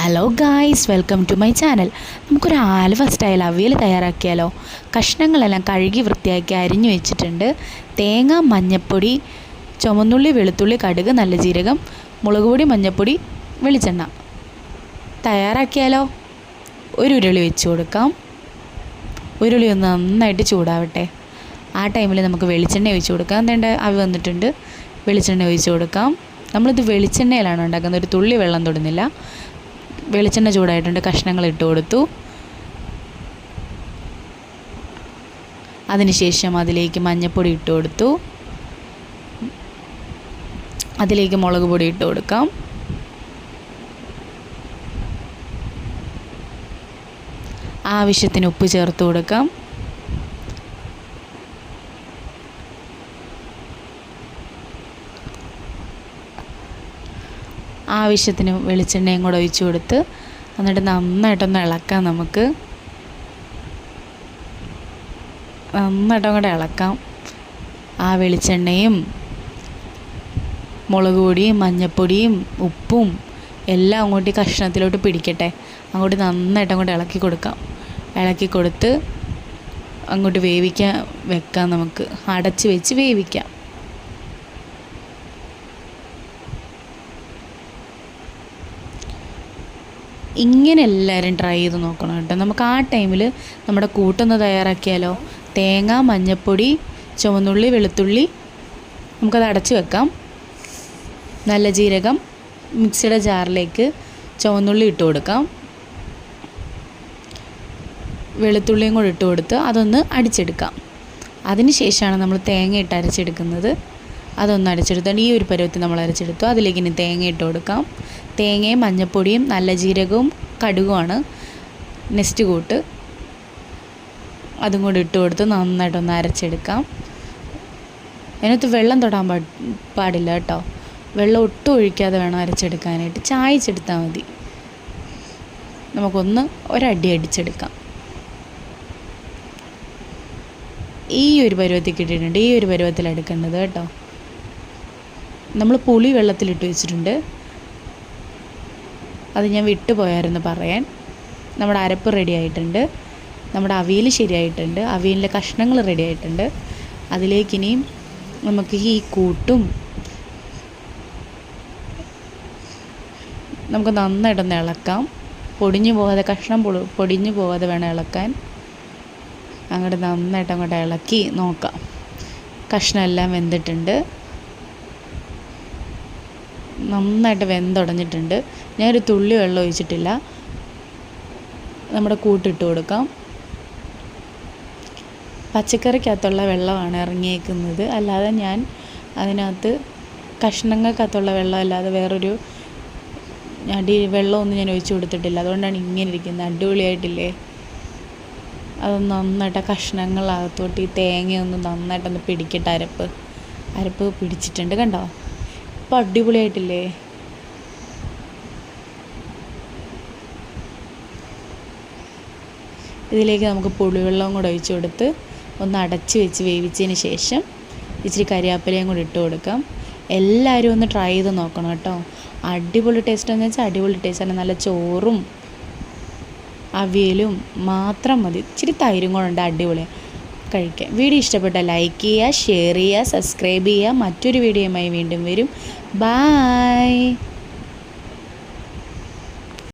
Hello guys welcome to my channel നമുക്കൊരു Aluva style avial തയ്യാറാക്കിയാലോ? കഷ്ണങ്ങളെല്ലാം കഴുകി വൃത്തിയാക്കി അരിഞ്ഞു വെച്ചിട്ടുണ്ട്. തേങ്ങ മഞ്ഞപ്പൊടി ചുമന്നുള്ളി വെളുത്തുള്ളി കടുക് നല്ല ജീരകം മുളക് പൊടി മഞ്ഞൾപ്പൊടി വെളിച്ചെണ്ണ. തയ്യാറാക്കിയാലോ? ഒരു ഉരുളി വെച്ച് കൊടുക്കാം. ഉരുളി ഒന്ന് നന്നായിട്ട് ചൂടാവട്ടെ. ആ ടൈമിൽ നമുക്ക് വെളിച്ചെണ്ണ ഒഴിച്ച് കൊടുക്കാം. എന്തേണ്ട അവി വന്നിട്ടുണ്ട്. വെളിച്ചെണ്ണ ഒഴിച്ച് കൊടുക്കാം. നമ്മളിത് വെളിച്ചെണ്ണയിലാണ് ഉണ്ടാക്കുന്നത്. ഒരു തുള്ളി വെള്ളം തൊടുന്നില്ല. വെളിച്ചെണ്ണ ചൂടായിട്ടുണ്ട് കഷ്ണങ്ങൾ ഇട്ട് കൊടുത്തു. അതിനുശേഷം അതിലേക്ക് മഞ്ഞൾപ്പൊടി ഇട്ട് കൊടുത്തു. അതിലേക്ക് മുളക് പൊടി ഇട്ട് കൊടുക്കാം. ആവശ്യത്തിന് ഉപ്പ് ചേർത്ത് കൊടുക്കാം. ആവശ്യത്തിന് വെളിച്ചെണ്ണയും കൂടെ ഒഴിച്ചു കൊടുത്ത് എന്നിട്ട് നന്നായിട്ടൊന്ന് ഇളക്കാം നമുക്ക്. നന്നായിട്ടും കൂടെ ഇളക്കാം. ആ വെളിച്ചെണ്ണയും മുളക് പൊടിയും മഞ്ഞൾപ്പൊടിയും ഉപ്പും എല്ലാം അങ്ങോട്ട് കഷ്ണത്തിലോട്ട് പിടിക്കട്ടെ. അങ്ങോട്ട് നന്നായിട്ട് അങ്ങോട്ട് ഇളക്കി കൊടുക്കാം. ഇളക്കി കൊടുത്ത് അങ്ങോട്ട് വേവിക്കാൻ വെക്കാം നമുക്ക്. അടച്ച് വെച്ച് വേവിക്കാം. ഇങ്ങനെ എല്ലാവരും ട്രൈ ചെയ്ത് നോക്കണം കേട്ടോ. നമുക്ക് ആ ടൈമിൽ നമ്മുടെ കൂട്ടൊന്ന് തയ്യാറാക്കിയാലോ? തേങ്ങ മഞ്ഞൾപ്പൊടി ചുവന്നുള്ളി വെളുത്തുള്ളി നമുക്കത് അടച്ച് വെക്കാം. നല്ല ജീരകം മിക്സിയുടെ ജാറിലേക്ക് ചുവന്നുള്ളി ഇട്ട് കൊടുക്കാം. വെളുത്തുള്ളിയും കൂടി ഇട്ട് കൊടുത്ത് അതൊന്ന് അടിച്ചെടുക്കാം. അതിന് ശേഷമാണ് നമ്മൾ തേങ്ങ ഇട്ട് അരച്ചെടുക്കുന്നത്. അതൊന്ന് അരച്ചെടുത്തോണ്ട് ഈ ഒരു പരുവത്തിൽ നമ്മൾ അരച്ചെടുത്തു. അതിലേക്ക് ഇനി തേങ്ങ ഇട്ട് കൊടുക്കാം. തേങ്ങയും മഞ്ഞൾപ്പൊടിയും നല്ല ജീരകവും കടുകുമാണ്. നെക്സ്റ്റ് കൂട്ട് അതും കൂടി ഇട്ട് കൊടുത്ത് നന്നായിട്ടൊന്ന് അരച്ചെടുക്കാം. അതിനകത്ത് വെള്ളം തൊടാൻ പാടില്ല കേട്ടോ. വെള്ളം ഒട്ടും ഒഴിക്കാതെ വേണം അരച്ചെടുക്കാനായിട്ട്. ചായച്ചെടുത്താൽ മതി. നമുക്കൊന്ന് ഒരടി അടിച്ചെടുക്കാം. ഈ ഒരു പരുവത്തിൽ കിട്ടിയിട്ടുണ്ട്. ഈ ഒരു പരുവത്തിൽ എടുക്കേണ്ടത് കേട്ടോ. നമ്മൾ പുളി വെള്ളത്തിലിട്ട് വെച്ചിട്ടുണ്ട്. അത് ഞാൻ വിട്ടുപോയായിരുന്നു പറയാൻ. നമ്മുടെ അരപ്പ് റെഡി ആയിട്ടുണ്ട്. നമ്മുടെ അവിയൽ ശരിയായിട്ടുണ്ട്. അവിയലിന്റെ കഷ്ണങ്ങൾ റെഡി ആയിട്ടുണ്ട്. അതിലേക്ക് ഇനിയും നമുക്ക് ഈ കൂട്ടും നമുക്ക് നന്നായിട്ടൊന്ന് ഇളക്കാം. പൊടിഞ്ഞു പോകാതെ കഷ്ണം പൊടിഞ്ഞു പോകാതെ വേണം ഇളക്കാൻ. അങ്ങോട്ട് നന്നായിട്ട് അങ്ങോട്ട് ഇളക്കി നോക്കാം. കഷ്ണം എല്ലാം വെന്തിട്ടുണ്ട്. നന്നായിട്ട് വെന്തുടഞ്ഞിട്ടുണ്ട് ഞാനൊരു തുള്ളി വെള്ളം ഒഴിച്ചിട്ടില്ല. നമ്മുടെ കൂട്ടിട്ട് കൊടുക്കാം. പച്ചക്കറിക്കകത്തുള്ള വെള്ളമാണ് ഇറങ്ങിയേക്കുന്നത്. അല്ലാതെ ഞാൻ അതിനകത്ത് കഷ്ണങ്ങൾക്കകത്തുള്ള വെള്ളം അല്ലാതെ വേറൊരു അടി വെള്ളമൊന്നും ഞാൻ ഒഴിച്ചു കൊടുത്തിട്ടില്ല. അതുകൊണ്ടാണ് ഇങ്ങനെ ഇരിക്കുന്നത്. അടിപൊളിയായിട്ടില്ലേ? അത് നന്നായിട്ട് കഷ്ണങ്ങളകത്തോട്ട് ഈ തേങ്ങയൊന്ന് നന്നായിട്ടൊന്ന് പിടിക്കട്ടെ അരപ്പ്. അരപ്പ് പിടിച്ചിട്ടുണ്ട് കണ്ടോ? ഇപ്പം അടിപൊളിയായിട്ടില്ലേ? ഇതിലേക്ക് നമുക്ക് പുളിവെള്ളം കൂടെ ഒഴിച്ചു കൊടുത്ത് ഒന്ന് അടച്ച് വെച്ച് വേവിച്ചതിന് ശേഷം ഇച്ചിരി കരിയാപ്പിലയും കൂടി ഇട്ട് കൊടുക്കാം. എല്ലാവരും ഒന്ന് ട്രൈ ചെയ്ത് നോക്കണം കേട്ടോ. അടിപൊളി ടേസ്റ്റ് എന്ന് വെച്ചാൽ അടിപൊളി ടേസ്റ്റാണ് നല്ല ചോറും അവിയലും മാത്രം മതി. ഇച്ചിരി തൈരും കൂടെ ഉണ്ട് അടിപൊളിയാണ് കഴിക്കാം. വീഡിയോ ഇഷ്ടപ്പെട്ട ലൈക്ക് ചെയ്യുക ഷെയർ ചെയ്യുക സബ്സ്ക്രൈബ് ചെയ്യുക. മറ്റൊരു വീഡിയോയുമായി വീണ്ടും വരും. ബായ്